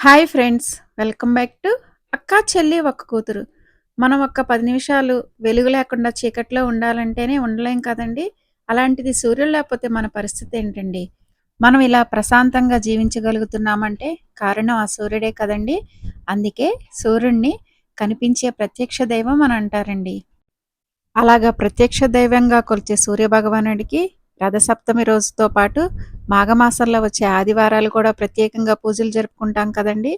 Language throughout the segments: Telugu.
Hi friends welcome back to అక్క చెల్లి ఒక్క కూతురు. మనం ఒక్క పది నిమిషాలు వెలుగు లేకుండా చీకట్లో ఉండాలంటేనే ఉండలేం కదండి? అలాంటిది సూర్యుడు లేకపోతే మన పరిస్థితి ఏంటండి? మనం ఇలా ప్రశాంతంగా జీవించగలుగుతున్నామంటే కారణం ఆ సూర్యుడే కదండి? అందుకే సూర్యుడిని కనిపించే ప్రత్యక్ష దైవం అని అంటారండి. అలాగా ప్రత్యక్ష దైవంగా కొలిచే సూర్యభగవానుడికి రథసప్తమి రోజుతో పాటు మాఘమాసంలో వచ్చే ఆదివారాలు కూడా ప్రత్యేకంగా పూజలు జరుపుకుంటాం కదండి.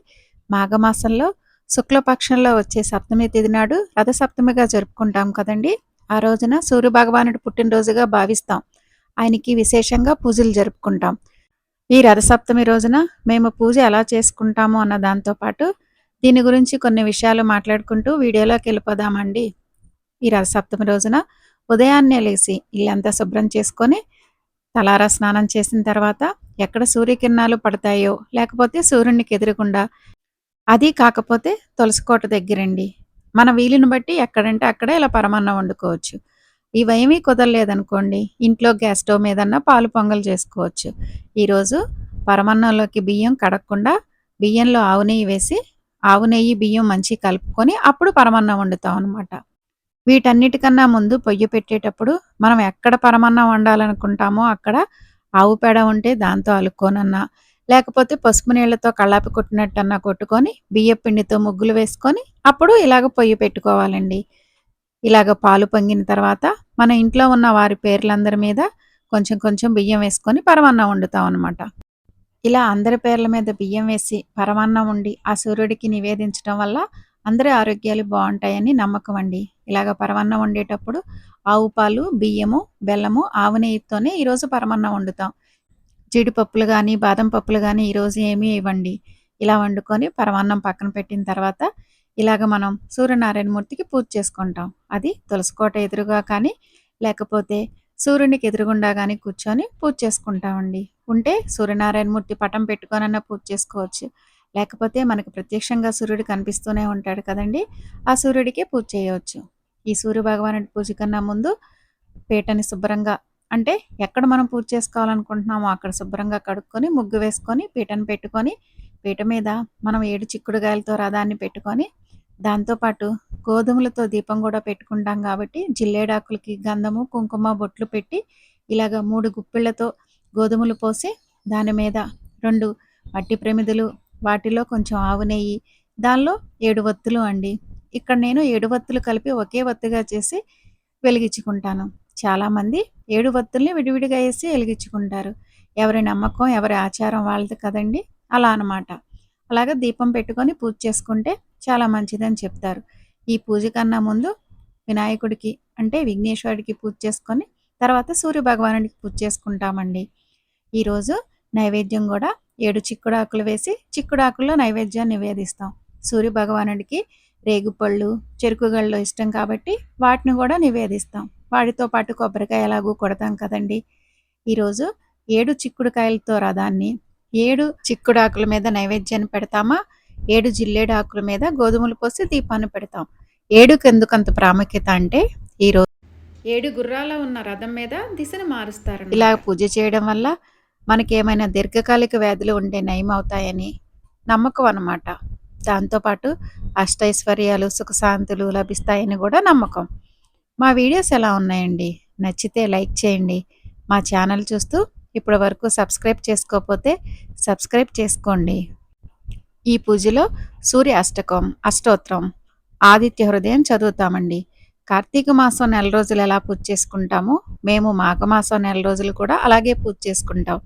మాఘమాసంలో శుక్లపక్షంలో వచ్చే సప్తమి తిథి నాడు రథసప్తమిగా జరుపుకుంటాం కదండి. ఆ రోజున సూర్య భగవానుడు పుట్టినరోజుగా భావిస్తాం. ఆయనకి విశేషంగా పూజలు జరుపుకుంటాం. ఈ రథసప్తమి రోజున మేము పూజ ఎలా చేసుకుంటాము అన్న దాంతోపాటు దీని గురించి కొన్ని విషయాలు మాట్లాడుకుంటూ వీడియోలోకి వెళ్ళిపోదామండి. ఈ రథసప్తమి రోజున ఉదయాన్నే లేచి ఇల్లంతా శుభ్రం చేసుకొని తలారా స్నానం చేసిన తర్వాత ఎక్కడ సూర్యకిరణాలు పడతాయో లేకపోతే సూర్యునికి ఎదురకుండా అది కాకపోతే తులసికోట దగ్గరండి. మన వీలుని బట్టి ఎక్కడంటే అక్కడ ఇలా పరమాన్నం వండుకోవచ్చు. ఇవేమీ కుదరలేదనుకోండి ఇంట్లో గ్యాస్ స్టవ్ మీదన్నా పాలు పొంగల్ చేసుకోవచ్చు. ఈరోజు పరమాన్నంలోకి బియ్యం కడగకుండా బియ్యంలో ఆవు నెయ్యి వేసి ఆవు నెయ్యి బియ్యం మంచి కలుపుకొని అప్పుడు పరమాన్నం వండుతాం అనమాట వీటన్నిటికన్నా ముందు పొయ్యి పెట్టేటప్పుడు మనం ఎక్కడ పరమన్నం వండాలనుకుంటామో అక్కడ ఆవు పేడ ఉంటే దాంతో అలుక్కోనన్నా లేకపోతే పసుపు నీళ్ళతో కళ్ళాపి కొట్టినట్టన్నా కొట్టుకొని బియ్య పిండితో ముగ్గులు వేసుకొని అప్పుడు ఇలాగ పొయ్యి పెట్టుకోవాలండి. ఇలాగ పాలు పొంగిన తర్వాత మన ఇంట్లో ఉన్న వారి పేర్లందరి మీద కొంచెం కొంచెం బియ్యం వేసుకొని పరమాన్నం వండుతాం అనమాట ఇలా అందరి పేర్ల మీద బియ్యం వేసి పరమాన్నం ఉండి ఆ సూర్యుడికి నివేదించడం వల్ల అందరి ఆరోగ్యాలు బాగుంటాయని నమ్మకం అండి. ఇలాగ పరమన్నం వండేటప్పుడు ఆవు పాలు బియ్యము బెల్లము ఆవు నెయ్యితోనే ఈరోజు పరమన్నం వండుతాం. జీడిపప్పులు కానీ బాదం పప్పులు కానీ ఈరోజు ఏమీ ఇవ్వండి. ఇలా వండుకొని పరమాన్నం పక్కన పెట్టిన తర్వాత ఇలాగ మనం సూర్యనారాయణమూర్తికి పూజ చేసుకుంటాం. అది తులసికోట ఎదురుగా కానీ లేకపోతే సూర్యునికి ఎదురుగుండా కానీ కూర్చొని పూజ చేసుకుంటామండి. ఉంటే సూర్యనారాయణమూర్తి పటం పెట్టుకొనన్నా పూజ చేసుకోవచ్చు. లేకపోతే మనకు ప్రత్యక్షంగా సూర్యుడు కనిపిస్తూనే ఉంటాడు కదండి ఆ సూర్యుడికే పూజ చేయవచ్చు. ఈ సూర్య భగవానుడి పూజ కన్నా ముందు పీటని శుభ్రంగా అంటే ఎక్కడ మనం పూజ చేసుకోవాలనుకుంటున్నామో అక్కడ శుభ్రంగా కడుక్కొని ముగ్గు వేసుకొని పీటను పెట్టుకొని పీట మీద మనం ఏడు చిక్కుడుగాయలతో రథాన్ని పెట్టుకొని దాంతోపాటు గోధుమలతో దీపం కూడా పెట్టుకుంటాం కాబట్టి జిల్లేడాకులకి గంధము కుంకుమ బొట్లు పెట్టి ఇలాగ మూడు గుప్పిళ్ళతో గోధుమలు పోసి దాని మీద రెండు మట్టి ప్రమిదలు వాటిలో కొంచెం ఆవు నెయ్యి దానిలో ఏడు వత్తులు అండి. ఇక్కడ నేను ఏడు వత్తులు కలిపి ఒకే వత్తుగా చేసి వెలిగించుకుంటాను. చాలామంది ఏడు వత్తుల్ని విడివిడిగా వేసి వెలిగించుకుంటారు. ఎవరి నమ్మకం ఎవరి ఆచారం వాళ్ళది కదండి. అలా అనమాట అలాగే దీపం పెట్టుకొని పూజ చేసుకుంటే చాలా మంచిదని చెప్తారు. ఈ పూజ కన్నా ముందు వినాయకుడికి అంటే విఘ్నేశ్వరుడికి పూజ చేసుకొని తర్వాత సూర్య భగవానుడికి పూజ చేసుకుంటామండి. ఈరోజు నైవేద్యం కూడా ఏడు చిక్కుడాకులు వేసి చిక్కుడాకుల్లో నైవేద్యాన్ని నివేదిస్తాం. సూర్య భగవానుడికి రేగుపళ్ళు చెరుకుగళ్ళు ఇష్టం కాబట్టి వాటిని కూడా నివేదిస్తాం. వాటితో పాటు కొబ్బరికాయ ఎలాగూ కొడతాం కదండి. ఈరోజు ఏడు చిక్కుడుకాయలతో రథాన్ని ఏడు చిక్కుడాకుల మీద నైవేద్యాన్ని పెడతామా? ఏడు జిల్లేడు ఆకుల మీద గోధుమలు పోసి దీపాన్ని పెడతాం. ఏడుకు అంత ప్రాముఖ్యత అంటే ఈరోజు ఏడు గుర్రాల ఉన్న రథం మీద దిశను మారుస్తారు ఇలా పూజ చేయడం వల్ల మనకి ఏమైనా దీర్ఘకాలిక వ్యాధులు ఉంటే నయం అవుతాయని నమ్మకం అన్నమాట. దాంతోపాటు అష్టైశ్వర్యాలు సుఖశాంతులు లభిస్తాయని కూడా నమ్మకం. మా వీడియోస్ ఎలా ఉన్నాయండి? నచ్చితే లైక్ చేయండి. మా ఛానల్ చూస్తూ ఇప్పటి వరకు సబ్స్క్రైబ్ చేసుకోకపోతే సబ్స్క్రైబ్ చేసుకోండి. ఈ పూజలో సూర్య అష్టకం అష్టోత్తరం ఆదిత్య హృదయం చదువుతామండి. కార్తీక మాసం నెల రోజులు ఎలా పూజ చేసుకుంటామో మేము మాఘమాసం నెల రోజులు కూడా అలాగే పూజ చేసుకుంటాం.